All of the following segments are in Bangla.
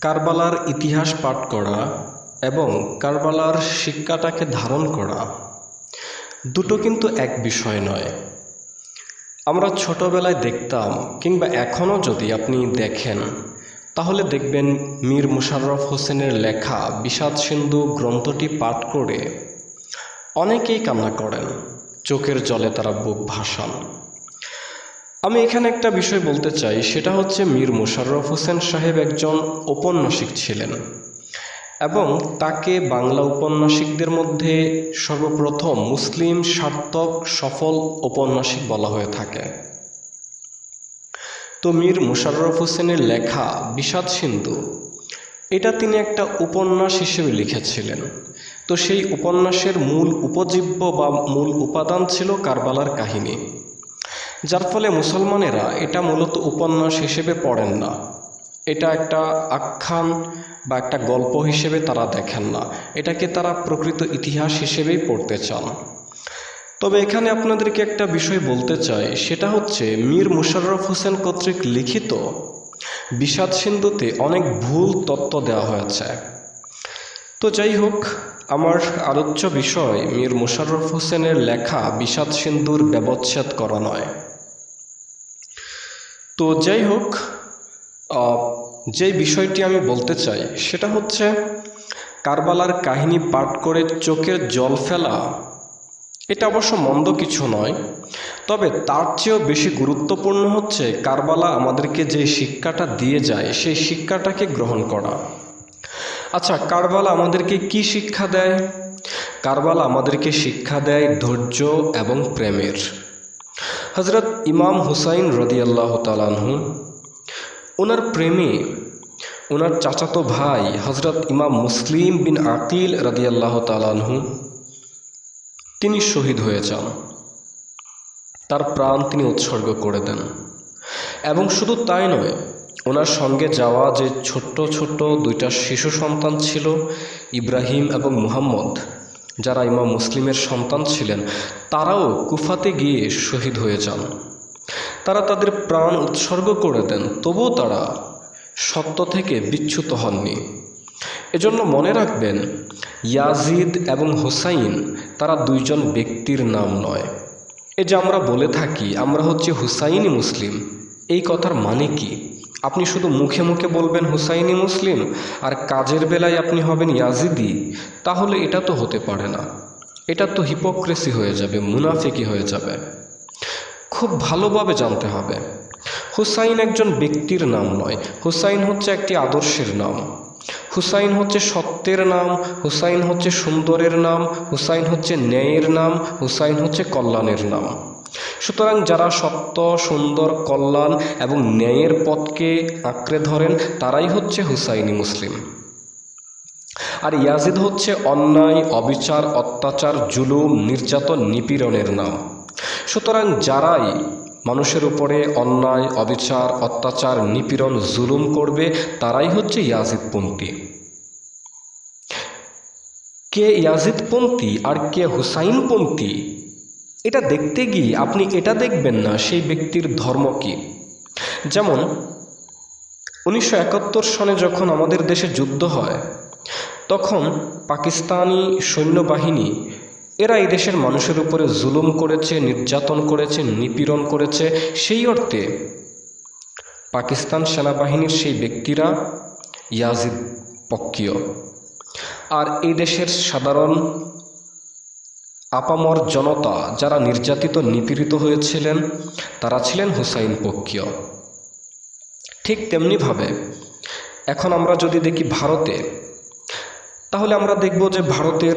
কারবালার ইতিহাস পাঠ করা এবং কারবালার শিক্ষাটাকে ধারণ করা দুটো কিন্তু এক বিষয় নয়। আমরা ছোটবেলায় দেখতাম কিংবা এখনও যদি আপনি দেখেন, তাহলে দেখবেন মীর মুশাররফ হোসেনের লেখা বিষাদ সিন্ধু গ্রন্থটি পাঠ করে অনেকেই কান্না করেন, চোখের জলে তারা বুক ভাসান। আমি এখানে একটা বিষয় বলতে চাই, সেটা হচ্ছে মীর মুশাররফ হোসেন সাহেব একজন ঔপন্যাসিক ছিলেন এবং তাকে বাংলা উপন্যাসিকদের মধ্যে সর্বপ্রথম মুসলিম সার্থক সফল ঔপন্যাসিক বলা হয়ে থাকে। তো মীর মুশাররফ হোসেনের লেখা বিষাদ সিন্ধু, এটা তিনি একটা উপন্যাস হিসেবে লিখেছিলেন। তো সেই উপন্যাসের মূল উপজীব্য বা মূল উপাদান ছিল কারবালার কাহিনী। যার ফলে মুসলমানেরা এটা মূলত উপন্যাস হিসেবে পড়েন না। এটা একটা আখ্যান বা একটা গল্প হিসেবে তারা দেখেন না। এটাকে তারা প্রকৃত ইতিহাস হিসেবেই পড়তে চান। তবে এখানে আপনাদেরকে একটা বিষয় বলতে চাই, সেটা হচ্ছে মীর মুশাররফ হোসেন কর্তৃক লিখিত বিষাদ সিন্ধুতে অনেক ভুল তত্ত্ব দেওয়া হয়েছে। তো যাই হোক, আমার আলোচ্য বিষয় মীর মুশাররফ হোসেনের লেখা বিষাদ সিন্ধুর ব্যবচ্ছেদ করা নয়। তো যাই হোক যে বিষয়টি আমি বলতে চাই, সেটা হচ্ছে কারবালার কাহিনী পাঠ করে চোখের জল ফেলা। এটা অবশ্য মন্দ কিছু নয়, তবে তার চেয়েও বেশি গুরুত্বপূর্ণ হচ্ছে কারবালা আমাদেরকে যে শিক্ষাটা দিয়ে যায়, সেই শিক্ষাটাকে গ্রহণ করা। আচ্ছা কারবালা আমাদেরকে কি শিক্ষা দেয়? কারবালা আমাদেরকে শিক্ষা দেয় ধৈর্য এবং প্রেমের। হজরত ইমাম হুসাইন রদিয়াল্লাহ তালানহু ওনার প্রেমে ওনার চাচাতো ভাই হজরত ইমাম মুসলিম বিন আকিল রদিয়াল্লাহ তালানহু তিনি শহীদ হয়ে যান। তার প্রাণ তিনি উৎসর্গ করে দেন। এবং শুধু তাই নয় ওনার সঙ্গে যাওয়া যে ছোট্ট ছোট্ট দুইটা শিশু সন্তান ছিল, ইব্রাহিম এবং মুহাম্মদ যারা ইমাম মুসলিমের সন্তান ছিলেন, তারাও কুফাতে গিয়ে শহীদ হয়ে যান। তারা তাদের প্রাণ উৎসর্গ করে দেন, তবুও তারা সত্য থেকে বিচ্যুত হননি। এজন্য মনে রাখবেন, ইয়াজিদ এবং হুসাইন তারা দুইজন ব্যক্তির নাম নয়। এ যে আমরা বলে থাকি, আমরা হচ্ছে হুসাইনি মুসলিম, এই কথার মানে কি? আপনি শুধু মুখে মুখে বলবেন, হুসাইনি মুসলিম আর কাজের বেলায় আপনি হবেন ইয়াজিদি, তাহলে এটা তো হতে পারে না। এটা তো হিপোক্রেসি হয়ে যাবে, মুনাফিকি হয়ে যাবে। খুব ভালোভাবে জানতে হবে। হুসাইন একজন ব্যক্তির নাম নয়। হুসাইন হচ্ছে একটি আদর্শের নাম। হুসাইন হচ্ছে সত্যের নাম, হুসাইন হচ্ছে সুন্দরের নাম, হুসাইন হচ্ছে ন্যায়ের নাম, হুসাইন হচ্ছে কল্যাণের নাম। সুতরাং যারা সত্য, সুন্দর, কল্যাণ এবং ন্যায়ের পথকে আঁকড়ে ধরেন, তারাই হচ্ছে হুসাইনি মুসলিম। আর ইয়াজিদ হচ্ছে অন্যায়, অবিচার, অত্যাচার, জুলুম, নির্যাতন, নিপীড়নের নাম। সুতরাং যারাই মানুষের উপরে অন্যায়, অবিচার, অত্যাচার, নিপীড়ন, জুলুম করবে, তারাই হচ্ছে ইয়াজিদপন্থী। কে ইয়াজিদপন্থী আর কে হুসাইনপন্থী এটা দেখতে গিয়ে আপনি এটা দেখবেন না, সেই ব্যক্তির ধর্ম কী? যেমন, উনিশশো একাত্তর সনে যখন আমাদের দেশে যুদ্ধ হয়, তখন পাকিস্তানি সৈন্যবাহিনী, এরা এই দেশের মানুষের উপরে জুলুম করেছে, নির্যাতন করেছে, নিপীড়ন করেছে। সেই অর্থে পাকিস্তান সেনাবাহিনীর সেই ব্যক্তিরা ইয়াজিদ পক্ষীয়। আর এই দেশের সাধারণ আপামর জনতা যারা নির্যাতিত, নিপীড়িত হয়েছিলেন, তারা ছিলেন হুসাইন পক্ষীয়। ঠিক তেমনিভাবে এখন আমরা যদি দেখি ভারতে, তাহলে আমরা দেখব যে ভারতের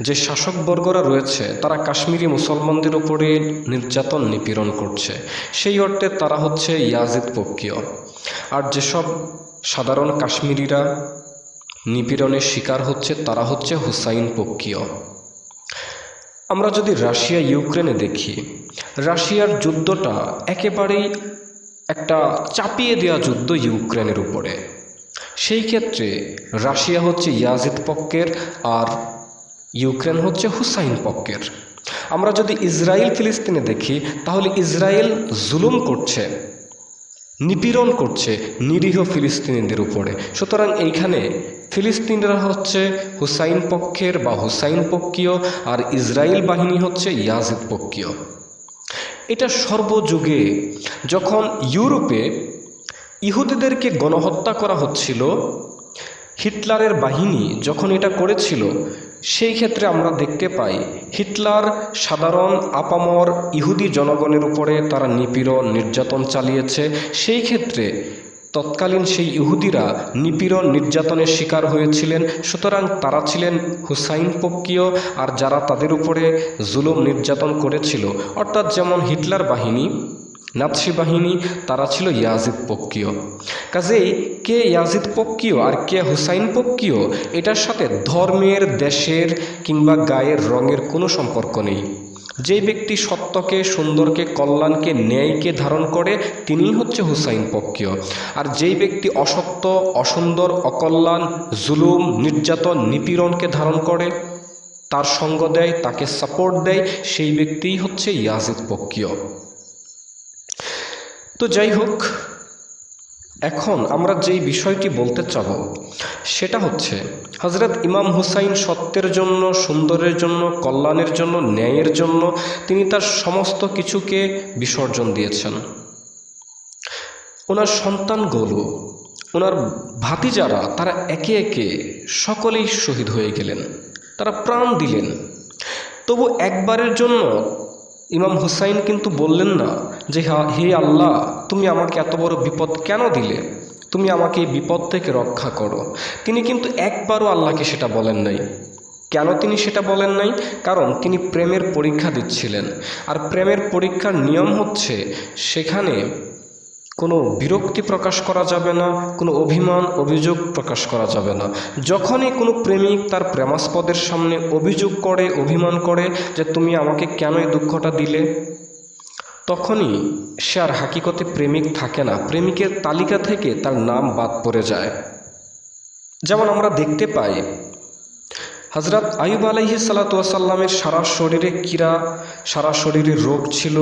যে শাসকবর্গরা রয়েছে, তারা কাশ্মীরি মুসলমানদের উপরে নির্যাতন, নিপীড়ন করছে। সেই অর্থে তারা হচ্ছে ইয়াজিদ পক্ষীয়। আর যেসব সাধারণ কাশ্মীরিরা নিপীড়নের শিকার হচ্ছে, তারা হচ্ছে হুসাইন পক্ষীয়। আমরা যদি রাশিয়া, ইউক্রেনে দেখি, রাশিয়ার যুদ্ধটা একেবারেই একটা চাপিয়ে দেওয়া যুদ্ধ ইউক্রেনের উপরে। সেই ক্ষেত্রে রাশিয়া হচ্ছে ইয়াজিদ পক্ষের আর ইউক্রেন হচ্ছে হুসাইন পক্ষের। আমরা যদি ইসরায়েল, ফিলিস্তিনে দেখি, তাহলে ইসরায়েল জুলুম করছে, নিপীড়ন করছে নিরীহ ফিলিস্তিনিদের উপরে। সুতরাং এইখানে ফিলিস্তিনিরা হচ্ছে হুসাইন পক্ষের বা হুসাইন পক্ষীয় আর ইসরায়েল বাহিনী হচ্ছে ইয়াজিদ পক্ষীয়। এটা সর্বযুগে যখন ইউরোপে ইহুদিদেরকে গণহত্যা করা হচ্ছিল, হিটলারের বাহিনী যখন এটা করেছিল, সেই ক্ষেত্রে আমরা দেখতে পাই হিটলার সাধারণ আপামর ইহুদি জনগণের উপরে তারা নিপীড়ন, নির্যাতন চালিয়েছে। সেই ক্ষেত্রে তৎকালীন সেই ইহুদিরা নিপীড়ন নির্যাতনের শিকার হয়েছিলেন, সুতরাং তারা ছিলেন হুসাইন পক্ষীয়, আর যারা তাদের উপরে জুলুম নির্যাতন করেছিল। অর্থাৎ যেমন হিটলার বাহিনী, নাৎসি বাহিনী, তারা ছিল ইয়াজিদ পক্ষীয়। কাজেই কে ইয়াজিদ পক্ষীয় আর কে হুসাইন পক্ষীয়, এটার সাথে ধর্মের, দেশের কিংবা গায়ের রঙের কোনো সম্পর্ক নেই। যেই ব্যক্তি সত্যকে, সুন্দরকে, কল্যাণকে, ন্যায়কে ধারণ করে, তিনিই হচ্ছে হুসাইন পক্ষীয়। আর যেই ব্যক্তি অসত্য, অসুন্দর, অকল্যাণ, জুলুম, নির্যাতন, নিপীড়নকে ধারণ করে, তার সঙ্গ দেয়, তাকে সাপোর্ট দেয়, সেই ব্যক্তিই হচ্ছে ইয়াজিদ পক্ষীয়। তো যাই হোক, এখন আমরা যেই বিষয়টি বলতে চাব, সেটা হচ্ছে হজরত ইমাম হুসাইন সত্যের জন্য, সুন্দরের জন্য, কল্যাণের জন্য, ন্যায়ের জন্য তিনি তার সমস্ত কিছুকে বিসর্জন দিয়েছেন। ওনার সন্তান সন্তানগুলো ওনার ভাতিজারা তারা একে একে সকলেই শহীদ হয়ে গেলেন, তারা প্রাণ দিলেন। তবু একবারের জন্য ইমাম হুসাইন কিন্তু বললেন না যে হা- হে আল্লাহ, তুমি আমাকে এত বড় বিপদ কেন দিলে? তুমি আমাকে এই বিপদ থেকে রক্ষা করো। তিনি কিন্তু একবারও আল্লাহকে সেটা বলেন নাই। কেন তিনি সেটা বলেন নাই? কারণ তিনি প্রেমের পরীক্ষা দিচ্ছিলেন। আর প্রেমের পরীক্ষার নিয়ম হচ্ছে, সেখানে কোনো বিরক্তি প্রকাশ করা যাবে না, কোনো অভিমান, অভিযোগ প্রকাশ করা যাবে না। যখনই কোনো প্রেমিক তার প্রেমাস্পদের সামনে অভিযোগ করে, অভিমান করে যে তুমি আমাকে কেন এই দুঃখটা দিলে? তখনই সে আর হাকিকতে প্রেমিক থাকে না। প্রেমিকের তালিকা থেকে তার নাম বাদ পড়ে যায়। যেমন আমরা দেখতে পাই হজরত আয়ুব আলাইহি সালাতামের সারা শরীরে কীরা সারা শরীরে রোগ ছিল,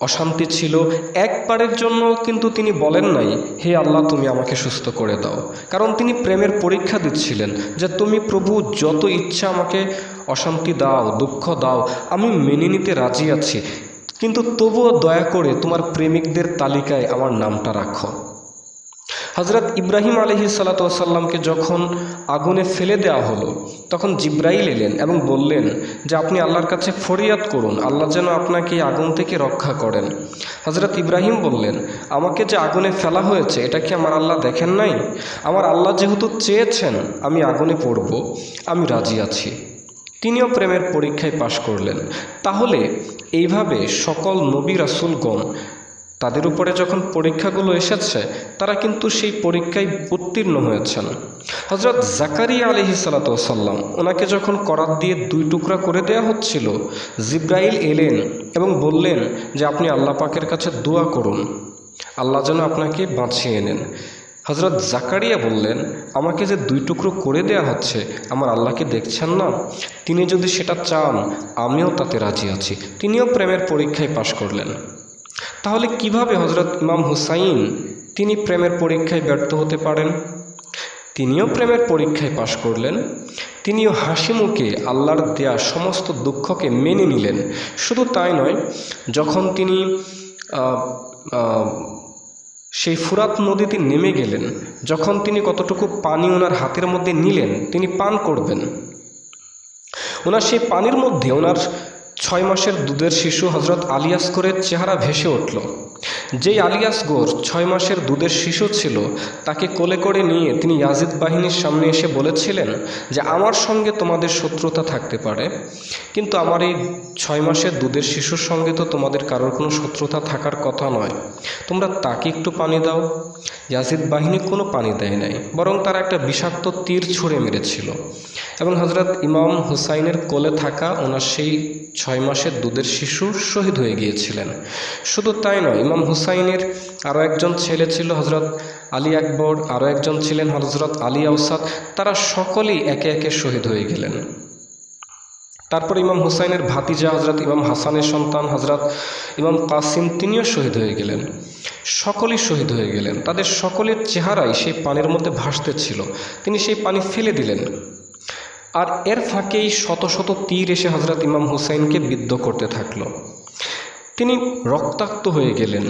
অশান্তি ছিল। একবারের জন্য কিন্তু তিনি বলেন নাই, হে আল্লাহ, তুমি আমাকে সুস্থ করে দাও। কারণ তিনি প্রেমের পরীক্ষা দিচ্ছিলেন যে, তুমি প্রভু, যত ইচ্ছা আমাকে অশান্তি দাও, দুঃখ দাও, আমি মেনে নিতে রাজি আছি। কিন্তু তবুও দয়া করে তোমার প্রেমিকদের তালিকায় আমার নামটা রাখো। হজরত ইব্রাহিম আলহি সাল্লাতামকে যখন আগুনে ফেলে দেওয়া হলো, তখন জিব্রাইল এলেন এবং বললেন যে, আপনি আল্লাহর কাছে ফরিয়াদ করুন, আল্লাহ যেন আপনাকে আগুন থেকে রক্ষা করেন। হজরত ইব্রাহিম বললেন, আমাকে যে আগুনে ফেলা হয়েছে, এটা কি আমার আল্লাহ দেখেন নাই? আমার আল্লাহ যেহেতু চেয়েছেন, আমি আগুনে পড়ব, আমি রাজি আছি। তিনিও প্রেমের পরীক্ষায় পাশ করলেন। তাহলে এইভাবে সকল নবী রাসুলগণ তাদের উপরে যখন পরীক্ষাগুলো এসেছে, তারা কিন্তু সেই পরীক্ষায় উত্তীর্ণ হয়েছেন। হজরত জাকারিয়া আলহি সাল্লাম ওনাকে যখন করাত দিয়ে দুই টুকরা করে দেয়া হচ্ছিল, জিব্রাইল এলেন এবং বললেন যে, আপনি আল্লাহ পাকের কাছে দোয়া করুন। আল্লাহ যেন আপনাকে বাঁচিয়ে নেন। হজরত জাকারিয়া বললেন, আমাকে যে দুই টুকরো করে দেয়া হচ্ছে, আমার আল্লাহকে দেখছেন না? তিনি যদি সেটা চান, আমিও তাতে রাজি আছি। তিনিও প্রেমের পরীক্ষায় পাশ করলেন। তাহলে কীভাবে হজরত ইমাম হুসাইন তিনি প্রেমের পরীক্ষায় ব্যর্থ হতে পারেন? তিনিও প্রেমের পরীক্ষায় পাশ করলেন। তিনিও হাসি মুখে আল্লাহর দেয়া সমস্ত দুঃখকে মেনে নিলেন। শুধু তাই নয়, যখন তিনি সেই ফুরাত নদীতে নেমে গেলেন। যখন তিনি কতটুকু পানি ওনার হাতের মধ্যে নিলেন, তিনি পান করবেন। ওনার সেই পানির মধ্যে ওনার ছয় মাসের দুধের শিশু হজরত আলিয়াস করে চেহারা ভেসে উঠল। যেই আলিয়াস গোর ছয় মাসের দুধের শিশু ছিল, তাকে কোলে করে নিয়ে তিনি ইয়াজিদ বাহিনীর সামনে এসে বলেছিলেন যে, আমার সঙ্গে তোমাদের শত্রুতা থাকতে পারে, কিন্তু আমার এই ছয় মাসের দুধের শিশুর সঙ্গে তো তোমাদের কারোর কোনো শত্রুতা থাকার কথা নয়। তোমরা তাকে একটু পানি দাও। ইয়াজিদ বাহিনী কোনো পানি দেয় নাই, বরং তারা একটা বিষাক্ত তীর ছুঁড়ে মেরেছিল। এবং হজরত ইমাম হুসাইনের কোলে থাকা ওনার সেই ছয় মাসের দুধের শিশু শহীদ হয়ে গিয়েছিলেন। শুধু তাই নয় ইমাম হুসাইনের আরও একজন ছেলে ছিল হজরত আলী আকবর আরও একজন ছিলেন হজরত আলী আউসাদ তারা সকলেই একে একে শহীদ হয়ে গেলেন। তারপর ইমাম হুসাইনের ভাতিজা হজরত ইমাম হাসানের সন্তান হজরত ইমাম কাসিম, তিনিও শহীদ হয়ে গেলেন। সকলেই শহীদ হয়ে গেলেন। তাদের সকলের চেহারাই সেই পানির মধ্যে ভাসতে ছিল। তিনি সেই পানি ফেলে দিলেন। আর এর ফাঁকেই শত শত তীর এসে হজরত ইমাম হুসাইনকে বিদ্ধ করতে থাকল। তিনি রক্তাক্ত হয়ে গেলেন,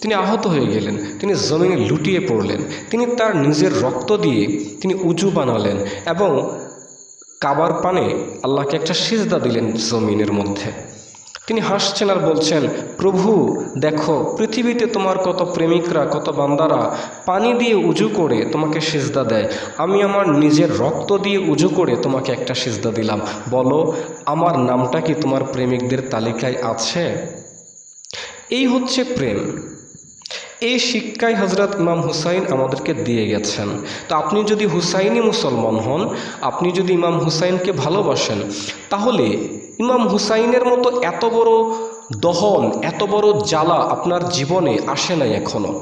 তিনি আহত হয়ে গেলেন, তিনি জমিনে লুটিয়ে পড়লেন, তিনি তার নিজের রক্ত দিয়ে তিনি উঁচু বানালেন এবং কাবার পানে আল্লাহকে একটা সিজদা দিলেন জমিনের মধ্যে। তিনি হাসছেন আর বলছেন, প্রভু, দেখো, পৃথিবীতে তোমার কত প্রেমিকরা, কত বান্দারা পানি দিয়ে উজু করে তোমাকে সিজদা দেয়। আমি আমার নিজের রক্ত দিয়ে উজু করে তোমাকে একটা সিজদা দিলাম। বলো, আমার নামটা কি তোমার প্রেমিকদের তালিকায় আছে? এই হচ্ছে প্রেম। এই শিক্ষাই হজরত ইমাম হুসাইন আমাদেরকে দিয়ে গেছেন। তো আপনি যদি হুসাইনই মুসলমান হন, আপনি যদি ইমাম হুসাইনকে ভালোবাসেন, তাহলে ইমাম হুসাইনের মতো এত বড় দহন, এত বড় জ্বালা আপনার জীবনে আসে নাই এখনও।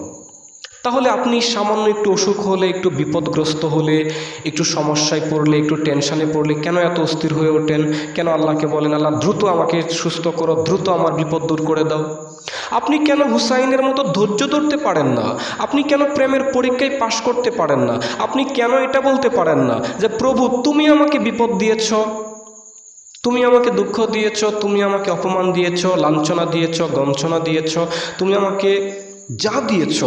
তাহলে আপনি সামান্য একটু অসুখ হলে, একটু বিপদগ্রস্ত হলে, একটু সমস্যায় পড়লে, একটু টেনশানে পড়লে কেন এত অস্থির হয়ে ওঠেন? কেন আল্লাহকে বলেন, আল্লাহ, দ্রুত আমাকে সুস্থ করো, দ্রুত আমার বিপদ দূর করে দাও আপনি কেন হুসাইনের মতো ধৈর্য ধরতে পারেন না? আপনি কেন প্রেমের পরীক্ষায় পাশ করতে পারেন না? আপনি কেন এটা বলতে পারেন না? যে, প্রভু, তুমি আমাকে বিপদ দিয়েছ, তুমি আমাকে দুঃখ দিয়েছ, তুমি আমাকে অপমান দিয়েছ, লাঞ্ছনা দিয়েছ, গঞ্ছনা দিয়েছ, তুমি আমাকে যা দিয়েছ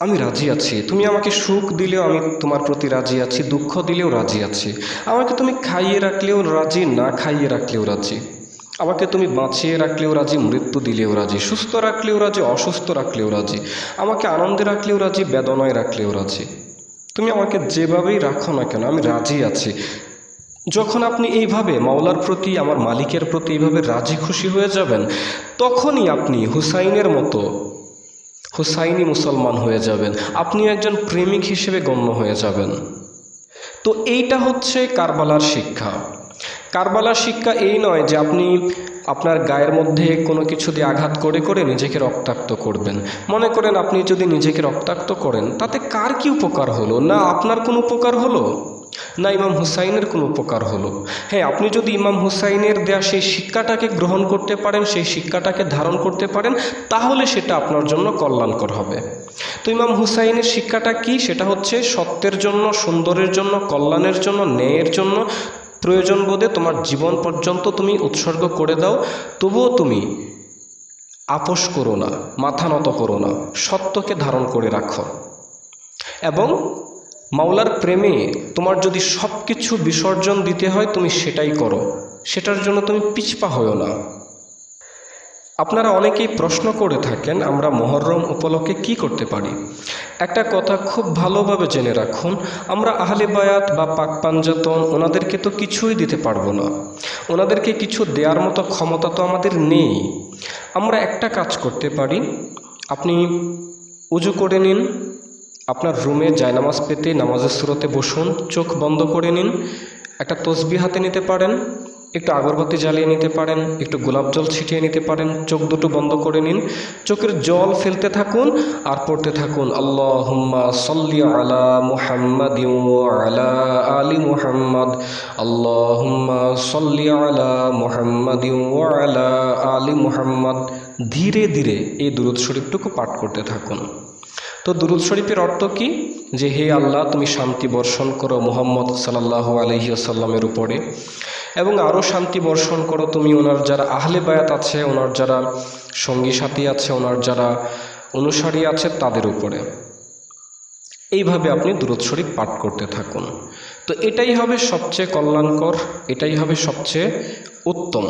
আমি রাজি আছি। তুমি আমাকে সুখ দিলেও আমি তোমার প্রতি রাজি আছি, দুঃখ দিলেও রাজি আছি। আমাকে তুমি খাইয়ে রাখলেও রাজি, না খাইয়ে রাখলেও রাজি। আমাকে তুমি বাঁচিয়ে রাখলেও রাজি, মৃত্যু দিলেও রাজি, সুস্থ রাখলেও রাজি, অসুস্থ রাখলেও রাজি, আমাকে আনন্দে রাখলেও রাজি, বেদনায় রাখলেও রাজি। তুমি আমাকে যেভাবেই রাখো না কেন, আমি রাজি আছি। যখন আপনি এইভাবে মাওলার প্রতি, আমার মালিকের প্রতি এইভাবে রাজি খুশি হয়ে যাবেন, তখনই আপনি হুসাইনের মতো হুসাইনি মুসলমান হয়ে যাবেন। আপনি একজন প্রেমিক হিসেবে গণ্য হয়ে যাবেন। তো এইটা হচ্ছে কারবালার শিক্ষা। কারবালার শিক্ষা এই নয় যে আপনি আপনার গায়ের মধ্যে কোনো কিছু দিয়ে আঘাত করে করে নিজেকে রক্তাক্ত করবেন। মনে করেন আপনি যদি নিজেকে রক্তাক্ত করেন, তাতে কার কি উপকার হলো? না, আপনার কোনো উপকার হলো? না, ইমাম হুসাইনের কোনো উপকার হলো। হ্যাঁ আপনি যদি ইমাম হুসাইনের দেয়া সেই শিক্ষাটাকে গ্রহণ করতে পারেন, সেই শিক্ষাটাকে ধারণ করতে পারেন, তাহলে সেটা আপনার জন্য কল্যাণকর হবে। তো ইমাম হুসাইনের শিক্ষাটা কি? সেটা হচ্ছে সত্যের জন্য, সুন্দরের জন্য, কল্যাণের জন্য, ন্যায়ের জন্য, প্রয়োজন বোধে তোমার জীবন পর্যন্ত তুমি উৎসর্গ করে দাও, তবুও তুমি আপোষ করো না, মাথা নত করো না, সত্যকে ধারণ করে রাখো। এবং মাওলার প্রেমে তোমার যদি সব কিছু বিসর্জন দিতে হয়, তুমি সেটাই করো। সেটার জন্য তুমি পিছপা হও না। আপনারা অনেকেই প্রশ্ন করে থাকেন, আমরা মহরম উপলক্ষে কি করতে পারি? একটা কথা খুব ভালোভাবে জেনে রাখুন, আমরা আহলে বায়াত বা পাক পাঞ্জাতন, ওনাদেরকে তো কিছুই দিতে পারব না। ওনাদেরকে কিছু দেওয়ার মতো ক্ষমতা তো আমাদের নেই। আমরা একটা কাজ করতে পারি, আপনি উজু করে নিন আপনার রুমে জায়নামাজ পেতে নামাজের স্রোতে বসুন, চোখ বন্ধ করে নিন, একটা তসবি হাতে নিতে পারেন, একটু আগরবাতি জ্বালিয়ে নিতে পারেন, একটু গোলাপ জল ছিটিয়ে নিতে পারেন, চোখ দুটো বন্ধ করে নিন, চোখের জল ফেলতে থাকুন আর পড়তে থাকুন। আল্লাহ সল্লি আলা মুহাম্মদ আলা আলি মুহাম্মদ। আল্লাহ হুম্মা সল্লি আলা মুহাম্মদ আলা আলি মুহাম্মদ। ধীরে ধীরে এই দুরুদ শরীফটুকু পাঠ করতে থাকুন। তো দুরুদ শরীফের অর্থ কি? যে হে আল্লাহ, তুমি শান্তি বর্ষণ করো মোহাম্মদ সাল্লাহ আলহিউসাল্লামের উপরে এবং আরও শান্তি বর্ষণ করো তুমি ওনার যারা আহলে বায়াত আছে, ওনার যারা সঙ্গী সাথী আছে, ওনার যারা অনুসারী আছে তাদের উপরে। এইভাবে আপনি দুরুদ শরীফ পাঠ করতে থাকুন। তো এটাই হবে সবচেয়ে কল্যাণকর, এটাই হবে সবচেয়ে উত্তম।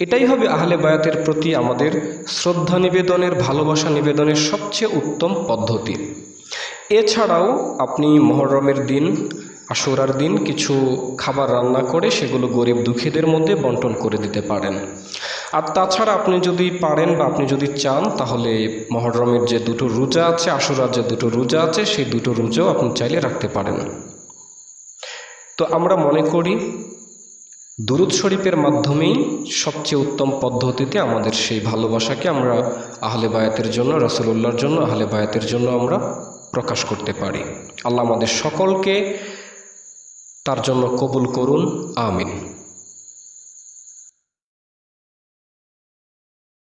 এটাই হবে আহলে বায়াতের প্রতি আমাদের শ্রদ্ধা নিবেদনের, ভালোবাসা নিবেদনের সবচেয়ে উত্তম পদ্ধতি। এছাড়াও আপনি মহরমের দিন, আশুরার দিন কিছু খাবার রান্না করে সেগুলো গরিব দুঃখীদের মধ্যে বন্টন করে দিতে পারেন। আর তাছাড়া আপনি যদি পারেন বা আপনি যদি চান, তাহলে মহরমের যে দুটো রোজা আছে, আশুরার যে দুটো রোজা আছে, সেই দুটো রোজাও আপনি চাইলে রাখতে পারেন। তো আমরা মনে করি দুরুদ শরীফের মাধ্যমেই সবচেয়ে উত্তম পদ্ধতিতে আমাদের সেই ভালোবাসাকে আমরা আহলে বায়াতের জন্য, রাসুলুল্লাহর জন্য, আহলে বায়াতের জন্য আমরা প্রকাশ করতে পারি। আল্লাহ আমাদের সকলকে তার জন্য কবুল করুন, আমিন।